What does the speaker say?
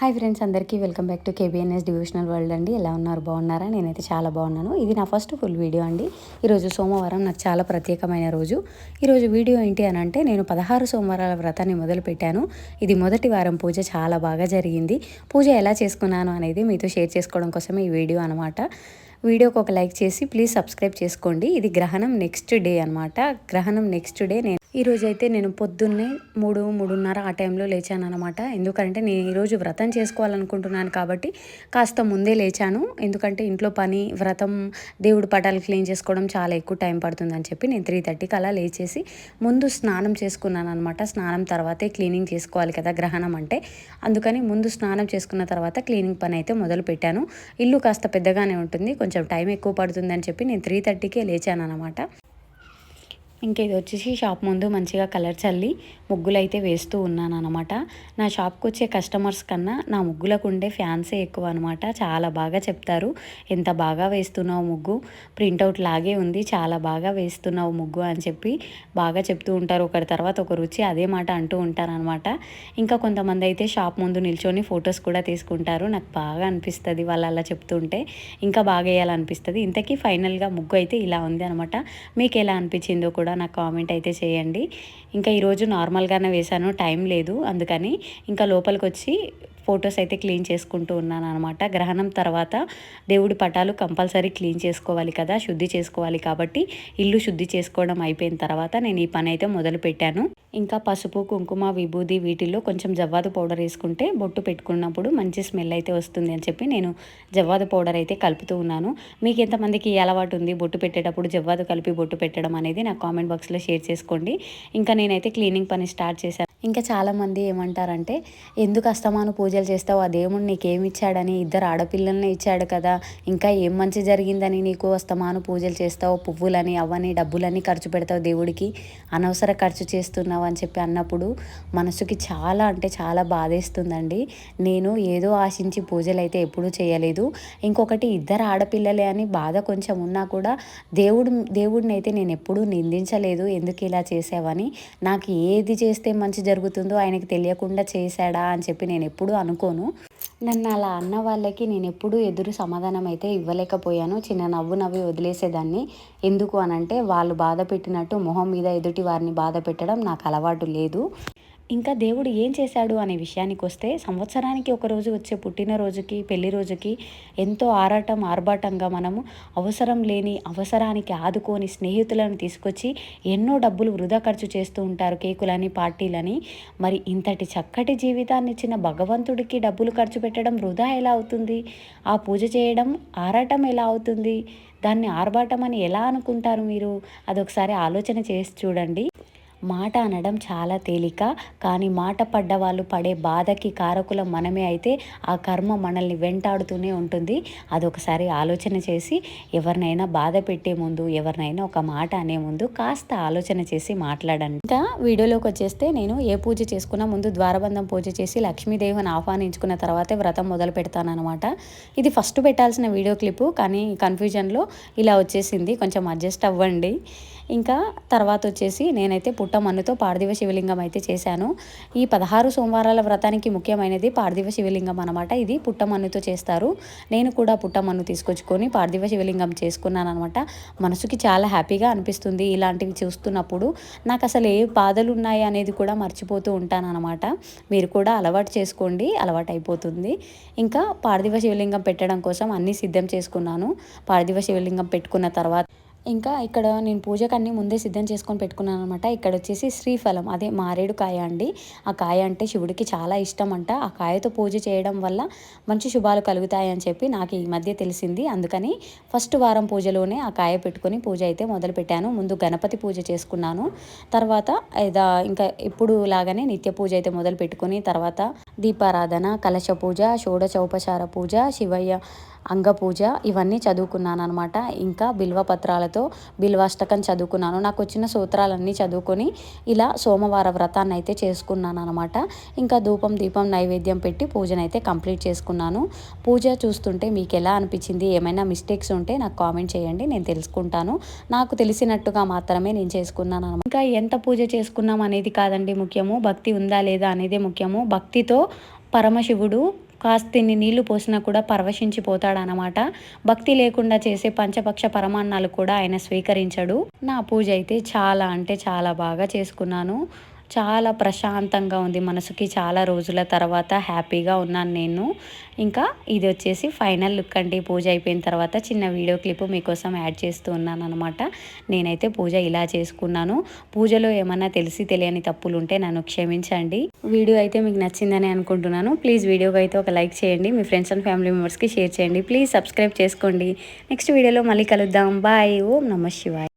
Hi friends అందరికీ welcome back to KBNS divisional world అండి. ఎలా ఉన్నారు? బాగున్నారా? నేనైతే చాలా బాగున్నాను. ఇది నా ఫస్ట్ ఫుల్ వీడియో అండి. ఈరోజు సోమవారం నాకు చాలా ప్రత్యేకమైన రోజు. ఈరోజు వీడియో ఏంటి అని అంటే నేను పదహారు సోమవారాల వ్రతాన్ని మొదలుపెట్టాను. ఇది మొదటి వారం పూజ చాలా బాగా జరిగింది. పూజ ఎలా చేసుకున్నాను అనేది మీతో షేర్ చేసుకోవడం కోసమే ఈ వీడియో అనమాట వీడియోకి ఒక లైక్ చేసి ప్లీజ్ సబ్స్క్రైబ్ చేసుకోండి. ఇది గ్రహణం నెక్స్ట్ డే అనమాట గ్రహణం నెక్స్ట్ డే నేను ఈరోజు అయితే నేను పొద్దున్నే మూడు మూడున్నర ఆ టైంలో లేచాను అనమాట ఎందుకంటే నేను ఈరోజు వ్రతం చేసుకోవాలనుకుంటున్నాను కాబట్టి కాస్త ముందే లేచాను. ఎందుకంటే ఇంట్లో పని వ్రతం దేవుడు పటాలు క్లీన్ చేసుకోవడం చాలా ఎక్కువ టైం పడుతుందని చెప్పి నేను త్రీ థర్టీకి అలా లేచేసి ముందు స్నానం చేసుకున్నాను అనమాట స్నానం తర్వాతే క్లీనింగ్ చేసుకోవాలి కదా గ్రహణం అంటే. అందుకని ముందు స్నానం చేసుకున్న తర్వాత క్లీనింగ్ పని అయితే మొదలు పెట్టాను ఇల్లు కాస్త పెద్దగానే ఉంటుంది. కొంచెం టైం ఎక్కువ పడుతుందని చెప్పి నేను త్రీ థర్టీకే లేచాను అనమాట ఇంకా ఇది వచ్చేసి షాప్ ముందు మంచిగా కలర్ చల్లి ముగ్గులు అయితే వేస్తూ ఉన్నాను అనమాట నా షాప్కి వచ్చే కస్టమర్స్ కన్నా నా ముగ్గులకు ఉండే ఫ్యాన్సే ఎక్కువ అనమాట చాలా బాగా చెప్తారు ఎంత బాగా వేస్తున్నావు ముగ్గు? ప్రింటౌట్ లాగే ఉంది చాలా బాగా వేస్తున్నావు ముగ్గు అని చెప్పి బాగా చెప్తూ ఉంటారు. ఒకరి తర్వాత ఒక రుచి అదే మాట అంటూ ఉంటారనమాట ఇంకా కొంతమంది అయితే షాప్ ముందు నిల్చొని ఫొటోస్ కూడా తీసుకుంటారు. నాకు బాగా అనిపిస్తుంది వాళ్ళు అలా చెప్తుంటే. ఇంకా బాగా వేయాలనిపిస్తుంది. ఇంతకీ ఫైనల్గా ముగ్గు అయితే ఇలా ఉంది అనమాట మీకు ఎలా అనిపించిందో కూడా కూడా నాకు కామెంట్ అయితే చేయండి. ఇంకా ఈరోజు నార్మల్గానే వేశాను టైం లేదు అందుకని. ఇంకా లోపలికి వచ్చి ఫొటోస్ అయితే క్లీన్ చేసుకుంటూ ఉన్నాను అనమాట గ్రహణం తర్వాత దేవుడి పటాలు కంపల్సరీ క్లీన్ చేసుకోవాలి కదా శుద్ధి చేసుకోవాలి కాబట్టి ఇల్లు శుద్ధి చేసుకోవడం అయిపోయిన తర్వాత నేను ఈ పని అయితే మొదలు పెట్టాను. ఇంకా పసుపు కుంకుమ విభూది వీటిల్లో కొంచెం జవ్వాదు పౌడర్ వేసుకుంటే బొట్టు పెట్టుకున్నప్పుడు మంచి స్మెల్ అయితే వస్తుంది అని చెప్పి నేను జవ్వాదు పౌడర్ అయితే కలుపుతూ ఉన్నాను. మీకు ఎంతమందికి అలవాటు ఉంది బొట్టు పెట్టేటప్పుడు జవ్వాదు కలిపి బొట్టు పెట్టడం అనేది నా కామెంట్ బాక్స్లో షేర్ చేసుకోండి. ఇంకా నేనైతే క్లీనింగ్ పని స్టార్ట్ చేశాను. ఇంకా చాలామంది ఏమంటారంటే ఎందుకు అస్తమాను పూజలు చేస్తావు? ఆ దేవుడు నీకేమి ఇచ్చాడని ఇద్దరు ఆడపిల్లల్ని ఇచ్చాడు కదా. ఇంకా ఏం మంచి జరిగిందని నీకు అస్తమాను పూజలు చేస్తావు? పువ్వులని అవని డబ్బులని ఖర్చు పెడతావు దేవుడికి? అనవసర ఖర్చు చేస్తున్నావు? అని చెప్పి అన్నప్పుడు మనసుకి చాలా అంటే చాలా బాధేస్తుందండి. నేను ఏదో ఆశించి పూజలు అయితే ఎప్పుడూ చేయలేదు. ఇంకొకటి ఇద్దరు ఆడపిల్లలే అని బాధ కొంచెం ఉన్నా కూడా దేవుడు దేవుడిని అయితే నేను ఎప్పుడూ నిందించలేదు. ఎందుకు ఇలా చేసావని? నాకు ఏది చేస్తే మంచి జరుగుతుందో ఆయనకి తెలియకుండా చేశాడా అని చెప్పి నేను ఎప్పుడూ అనుకోను. నన్ను అలా అన్న వాళ్ళకి నేను ఎప్పుడూ ఎదురు సమాధానం అయితే ఇవ్వలేకపోయాను. చిన్న నవ్వు నవ్వి వదిలేసేదాన్ని. ఎందుకు అనంటే వాళ్ళు బాధ పెట్టినట్టు మొహం మీద ఎదుటి వారిని బాధ పెట్టడం నాకు అలవాటు లేదు. ఇంకా దేవుడు ఏం చేశాడు అనే విషయానికి వస్తే సంవత్సరానికి ఒకరోజు వచ్చే పుట్టినరోజుకి పెళ్ళి రోజుకి ఎంతో ఆరాటం ఆర్భాటంగా మనము అవసరం లేని అవసరానికి ఆదుకొని స్నేహితులను తీసుకొచ్చి ఎన్నో డబ్బులు వృధా ఖర్చు చేస్తూ ఉంటారు కేకులని పార్టీలని. మరి ఇంతటి చక్కటి జీవితాన్ని ఇచ్చిన భగవంతుడికి డబ్బులు ఖర్చు పెట్టడం వృధా ఎలా అవుతుంది? ఆ పూజ చేయడం ఆరాటం ఎలా అవుతుంది? దాన్ని ఆర్భాటం అని ఎలా అనుకుంటారు మీరు? అదొకసారి ఆలోచన చేసి చూడండి. మాట అనడం చాలా తేలిక. కానీ మాట పడ్డ వాళ్ళు పడే బాధకి కారకులం మనమే అయితే ఆ కర్మ మనల్ని వెంటాడుతూనే ఉంటుంది. అదొకసారి ఆలోచన చేసి ఎవరినైనా బాధ పెట్టే ముందు ఎవరినైనా ఒక మాట అనే ముందు కాస్త ఆలోచన చేసి మాట్లాడండి. ఇంకా వీడియోలోకి వచ్చేస్తే నేను ఏ పూజ చేసుకున్నా ముందు ద్వారబంధం పూజ చేసి లక్ష్మీదేవిని ఆహ్వానించుకున్న తర్వాతే వ్రతం మొదలు పెడతానమాట ఇది ఫస్ట్ పెట్టాల్సిన వీడియో క్లిప్ కానీ కన్ఫ్యూజన్లో ఇలా వచ్చేసింది. కొంచెం అడ్జస్ట్ అవ్వండి. ఇంకా తర్వాత వచ్చేసి నేనైతే పుట్టమన్నుతో పార్థివ శివలింగం అయితే చేశాను. ఈ పదహారు సోమవారాల వ్రతానికి ముఖ్యమైనది పార్థివ శివలింగం అనమాట ఇది పుట్టమన్నుతో చేస్తారు. నేను కూడా పుట్టమన్ను తీసుకొచ్చుకొని పార్థివ శివలింగం చేసుకున్నాను అనమాట మనసుకి చాలా హ్యాపీగా అనిపిస్తుంది ఇలాంటివి చూస్తున్నప్పుడు. నాకు అసలు ఏ బాధలు ఉన్నాయి అనేది కూడా మర్చిపోతూ ఉంటాను అనమాట మీరు కూడా అలవాటు చేసుకోండి అలవాటు అయిపోతుంది. ఇంకా పార్థివ శివలింగం పెట్టడం కోసం అన్నీ సిద్ధం చేసుకున్నాను. పార్థివ శివలింగం పెట్టుకున్న తర్వాత ఇంకా ఇక్కడ నేను పూజకు అన్నీ ముందే సిద్ధం చేసుకొని పెట్టుకున్నాను అనమాట ఇక్కడ వచ్చేసి శ్రీఫలం అదే మారేడు కాయ అండి. ఆ కాయ అంటే శివుడికి చాలా ఇష్టం అంట. ఆ కాయతో పూజ చేయడం వల్ల మంచి శుభాలు కలుగుతాయి అని చెప్పి నాకు ఈ మధ్య తెలిసింది. అందుకని ఫస్ట్ వారం పూజలోనే ఆ కాయ పెట్టుకొని పూజ అయితే మొదలు పెట్టాను. ముందు గణపతి పూజ చేసుకున్నాను. తర్వాత ఇంకా ఇప్పుడు లాగానే నిత్య పూజ అయితే మొదలు పెట్టుకొని తర్వాత దీపారాధన కలశ పూజ షోడచౌపచార పూజ శివయ్య అంగ పూజ ఇవన్నీ చదువుకున్నాను అనమాట ఇంకా బిల్వ పత్రాలతో బిల్వాష్టకం చదువుకున్నాను. నాకు వచ్చిన సూత్రాలన్నీ చదువుకొని ఇలా సోమవార వ్రతాన్ని అయితే చేసుకున్నాను అనమాట ఇంకా ధూపం దీపం నైవేద్యం పెట్టి పూజను అయితే కంప్లీట్ చేసుకున్నాను. పూజ చూస్తుంటే మీకు ఎలా అనిపించింది? ఏమైనా మిస్టేక్స్ ఉంటే నాకు కామెంట్ చేయండి నేను తెలుసుకుంటాను. నాకు తెలిసినట్టుగా మాత్రమే నేను చేసుకున్నాను అనమాట ఇంకా ఎంత పూజ చేసుకున్నాం అనేది కాదండి ముఖ్యము. భక్తి ఉందా లేదా అనేది ముఖ్యము. భక్తితో పరమశివుడు కాస్తిన్ని నీళ్ళు పోసినా కూడా పరవశించిపోతాడనమాట భక్తి లేకుండా చేసే పంచపక్ష పరమాన్నాలు కూడా ఆయన స్వీకరించడు. నా పూజ అయితే చాలా అంటే చాలా బాగా చేసుకున్నాను. చాలా ప్రశాంతంగా ఉంది మనసుకి చాలా రోజుల తర్వాత హ్యాపీగా ఉన్నాను నేను. ఇంకా ఇది వచ్చేసి ఫైనల్ లుక్ అండి. పూజ అయిపోయిన తర్వాత చిన్న వీడియో క్లిప్ మీకోసం యాడ్ చేస్తూ ఉన్నాను అనమాట నేనైతే పూజ ఇలా చేసుకున్నాను. పూజలో ఏమన్నా తెలిసి తెలియని తప్పులు ఉంటే నన్ను క్షమించండి. వీడియో అయితే మీకు నచ్చిందని అనుకుంటున్నాను. ప్లీజ్ వీడియోకి అయితే ఒక లైక్ చేయండి. మీ ఫ్రెండ్స్ అండ్ ఫ్యామిలీ మెంబర్స్కి షేర్ చేయండి. ప్లీజ్ సబ్స్క్రైబ్ చేసుకోండి. నెక్స్ట్ వీడియోలో మళ్ళీ కలుద్దాం. బాయ్. ఓం నమ శివాయ్.